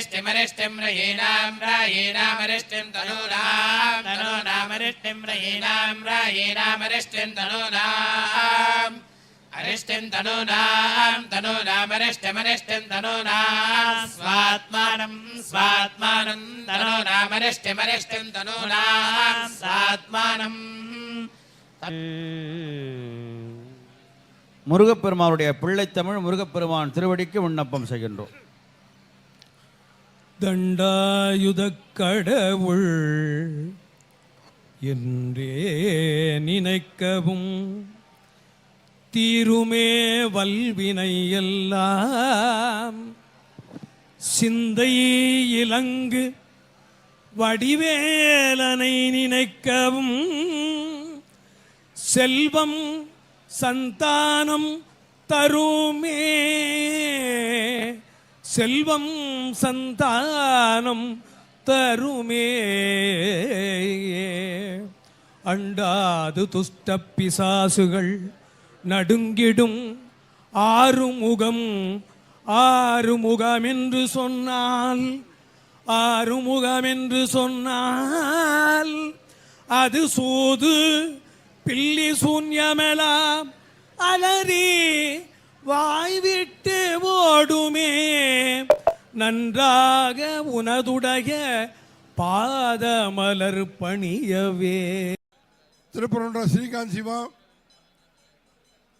तनूनामरिष्टिमरिष्टिं रयीणां रायीणामरिष्टिं तनूनां तनूनामरिष्टिं रयीणां रायीणामरिष्टिं तनूनाम् अरिष्टिं तनूनां तनूनामरिष्टिमरिष्टिं तनूनां स्वात्मानं स्वात्मानं तनूनामरिष्टिमरिष्टिं तनूनां स्वात्मानं முருகப்பெருமானுடைய பிள்ளைத்தமிழ் முருகப்பெருமான் திருவடிக்கு விண்ணப்பம் செய்கின்றோம் தண்டாயுதக் கடவுள் என்றே நினைக்கவும். தீருமே வல்வினை எல்லாம் சிந்தை இலங்கு வடிவேலனை நினைக்கவும். செல்வம் சந்தானம் தருமே செல்வம் சந்தானம் தருமே. அண்டாது துஷ்ட பிசாசுகள் நடுங்கிடும் ஆறுமுகம். ஆறுமுகம் என்று சொன்னால் ஆறுமுகம் என்று சொன்னால் அது சூது பில்லி சூன்யமெலாம் அலறி வாய்விட்டு ஓடுமே. நன்றாக உனதுடைய பாதமலர் பணியவே. திருப்பரன்ற ஸ்ரீகாந்த் சிவா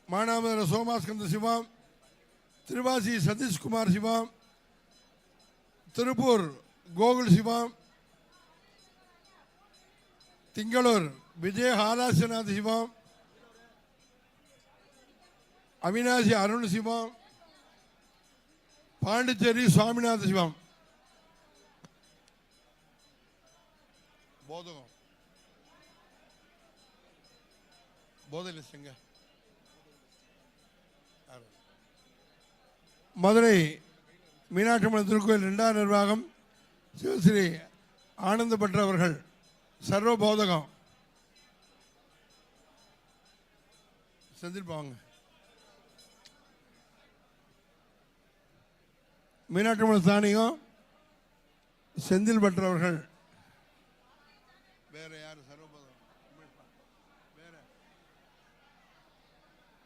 மானாமதுர சோமாஸ்கந்த சிவா திருவாசி சதீஷ்குமார் சிவா திருப்பூர் கோகுல் சிவா திங்களூர் விஜய ஆராசநாத் சிவா அவினாசி அருண் சிவா பாண்டிச்சேரி சுவாமிநாத சிவம். போதகம். போதை மதுரை மீனாட்சி அம்மன் திருக்கோயில் இரண்டாம் நிர்வாகம் சிவஸ்ரீ ஆனந்த பெற்றவர்கள். சர்வ போதகம் செஞ்சிருப்பாங்க மீனாட்சி சாணியும் ஸ்தானிகம் செந்தில் பெற்றவர்கள் வேற யார்? சர்வபதம். வேற.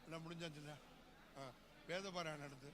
எல்லாம் முடிஞ்சாச்சுல்ல ஆ வேதபாராயணம் நடத்து